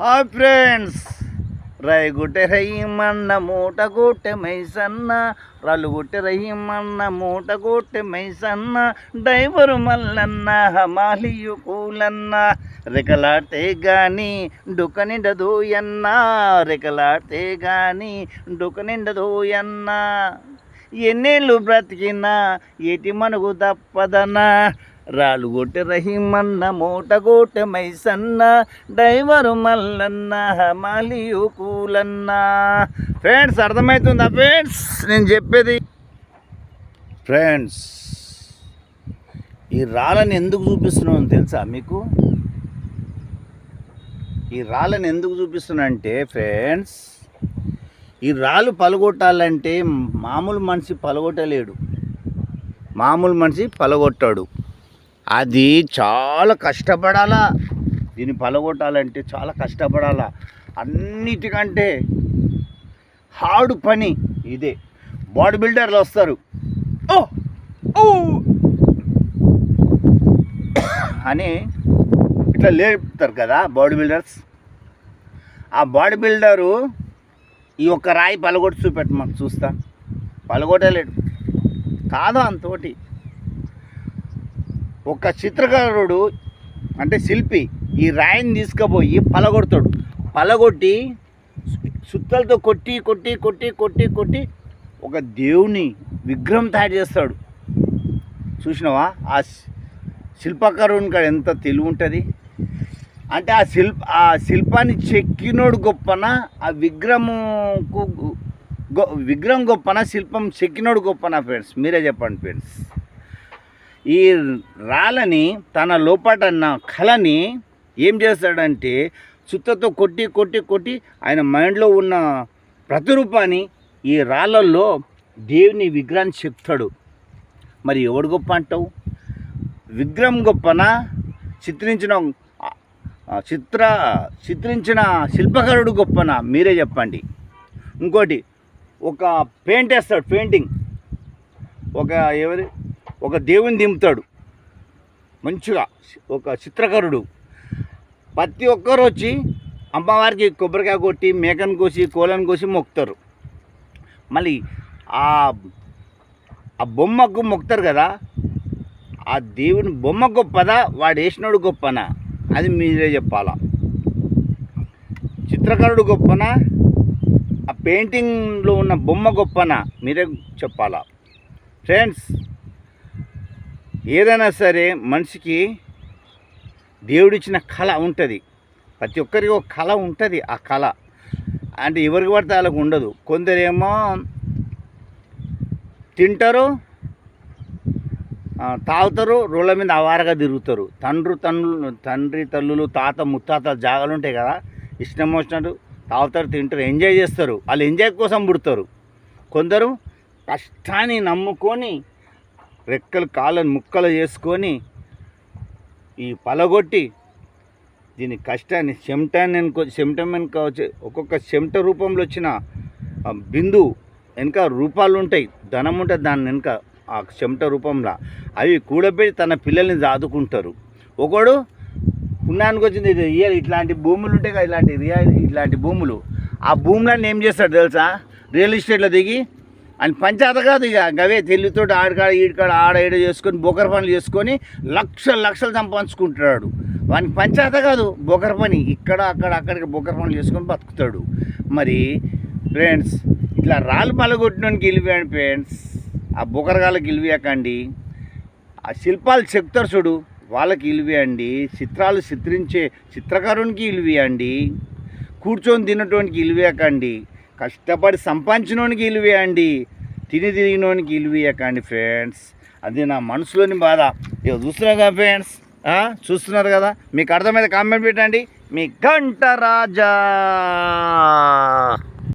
Hi friends. రైగుట్టె రయ్యమన్న మూట గుట్టె మైసన్న రాళ్ళు రయ్యమన్న మూట గుట్టె మైసన్న డైవరు మల్లన్న హమాలియు కూలన్న. రెకలాడితే గాని డుక నిండదోయన్న రెకలాడితే గాని డుక నిండదోయన్న ఎన్నేళ్ళు బ్రతికినా ఏటి మనుగు తప్పదనా రాళ్ళు కొట్టె రహిమన్న మూట మైసన్న డైవరు మల్లన్న హమాలియు కూలన్న. ఫ్రెండ్స్ అర్థమవుతుందా ఫ్రెండ్స్? నేను చెప్పేది ఫ్రెండ్స్ ఈ రాళ్ళని ఎందుకు చూపిస్తున్నాను తెలుసా మీకు? ఈ రాళ్ళని ఎందుకు చూపిస్తున్నాంటే ఫ్రెండ్స్ ఈ రాళ్ళు పలగొట్టాలంటే మామూలు మనిషి పలగొట్టలేడు. మామూలు మనిషి పలగొట్టాడు. అది చాలా కష్టపడాలా. దీన్ని పలగొట్టాలంటే చాలా కష్టపడాలా. అన్నిటికంటే హార్డ్ పని ఇదే. బాడీ బిల్డర్లు వస్తారు. ఓ ఓ. అని ఇట్లా లేపుతారు కదా బాడీ బిల్డర్స్. ఆ బాడీ బిల్డరు ఈ ఒక్క రాయి పలగొట్టు చూపెట్టమని చూస్తా. పలగొట్టలేడు. కాదు అంతోటి. ఒక చిత్రకారుడు అంటే శిల్పి ఈ రాయిని తీసుకుపోయి పలగొడతాడు. పలగొట్టి సుత్తలతో కొట్టి కొట్టి కొట్టి కొట్టి కొట్టి ఒక దేవుని విగ్రహం తయారు చేస్తాడు. చూసినావా? ఆ శిల్పకారుని కాడ ఎంత తెలివి ఉంటుంది. అంటే ఆ శిల్ప ఆ శిల్పాన్ని చెక్కినోడు గొప్పన ఆ విగ్రహముకు గొ విగ్రహం గొప్పన శిల్పం చెక్కినోడు గొప్పన ఫ్రెండ్స్. మీరే చెప్పండి ఫ్రెండ్స్. ఈ రాళ్ళని తన లోపటన్న కళని ఏం చేస్తాడంటే చుత్తతో కొట్టి కొట్టి కొట్టి ఆయన మైండ్లో ఉన్న ప్రతిరూపాన్ని ఈ రాళ్ళల్లో దేవుని విగ్రహాన్ని చెప్తాడు. మరి ఎవడు గొప్ప అంటావు? విగ్రహం గొప్పనా? చిత్రించిన చిత్ర చిత్రించిన శిల్పకారుడు గొప్పనా? మీరే చెప్పండి. ఇంకోటి ఒక పెయింట్ వేస్తాడు పెయింటింగ్. ఒక ఎవరి ఒక దేవుని దింపుతాడు. మంచిగా ఒక చిత్రకారుడు. ప్రతి ఒక్కరు వచ్చి అమ్మవారికి కొబ్బరికాయ కొట్టి మేకను కోసి కోలను కోసి మొక్కుతారు. మళ్ళీ ఆ ఆ బొమ్మకు మొక్కుతారు కదా ఆ దేవుని బొమ్మ గొప్పదా వాడు వేసినోడు గొప్పనా? అది మీరే చెప్పాలా. చిత్రకారుడు గొప్పనా? ఆ పెయింటింగ్లో ఉన్న బొమ్మ గొప్పనా? మీరే చెప్పాలా. ఫ్రెండ్స్ ఏదైనా సరే మనిషికి దేవుడిచ్చిన కళ ఉంటుంది. ప్రతి ఒక్కరికి ఒక కళ ఉంటుంది ఆ కళ. అంటే ఎవరికి పడితే వాళ్ళకు ఉండదు. కొందరేమో తింటారు తాగుతారు రోడ్ల మీద అవారగా తిరుగుతారు. తండ్రు తండ్రులు తండ్రి తల్లులు తాత ముత్తాత జాగాలు ఉంటాయి కదా. ఇష్టం వచ్చినట్టు తాగుతారు తింటారు ఎంజాయ్ చేస్తారు. వాళ్ళు ఎంజాయ్ కోసం పుడతారు. కొందరు కష్టాన్ని నమ్ముకొని రెక్కలు కాళ్ళని ముక్కలు చేసుకొని ఈ పలగొట్టి దీని కష్టాన్ని చెమటాన్ని వెనుక చెమటం వెనుక వచ్చే ఒక్కొక్క చెమట రూపంలో వచ్చిన బిందు వెనుక రూపాలు ఉంటాయి. ధనం ఉంటుంది దాని వెనుక ఆ చెమట రూపంలో. అవి కూడబెట్టి తన పిల్లల్ని దాదుకుంటారు. ఒకడు పుణ్యానికి వచ్చింది రియల్ ఇట్లాంటి భూములు ఉంటాయి కదా ఇలాంటి రియల్ ఇట్లాంటి భూములు. ఆ భూములన్నీ ఏం చేస్తాడు తెలుసా? రియల్ ఎస్టేట్లో దిగి అని పంచాయత కాదు ఇక. గవే తెలివితోటి ఆడకాడ ఈడికాడ ఆడ ఈడ చేసుకొని బొకర పనులు చేసుకొని లక్షలు లక్షలు సంపాదించుకుంటున్నాడు. వానికి పంచాయత కాదు బొకర పని. ఇక్కడ అక్కడ అక్కడికి బొకర పనులు చేసుకొని బతుకుతాడు. మరి ఫ్రెండ్స్ ఇట్లా రాళ్ళు పలగొట్టినోని గెలివేయండి ఫ్రెండ్స్. ఆ బొకరగాళ్ళకి గెలివేయకండి ఆ శిల్పాలు చెప్తారు చూడు వాళ్ళకి ఇలివేయండి చిత్రాలు చిత్రించే చిత్రకారునికి ఇలివేయండి కూర్చొని తినటానికి ఇలివేయకండి కష్టపడి సంపాదించినోనికి ఇలివేయండి తిని తిరిగినోనికి ఇలివేయకండి ఫ్రెండ్స్. అది నా మనసులోని బాధ. ఇక చూస్తున్నారు కదా ఫ్రెండ్స్? ఆ? చూస్తున్నారు కదా? మీకు అర్థమైతే కామెంట్ పెట్టండి. మీ గంట రాజా.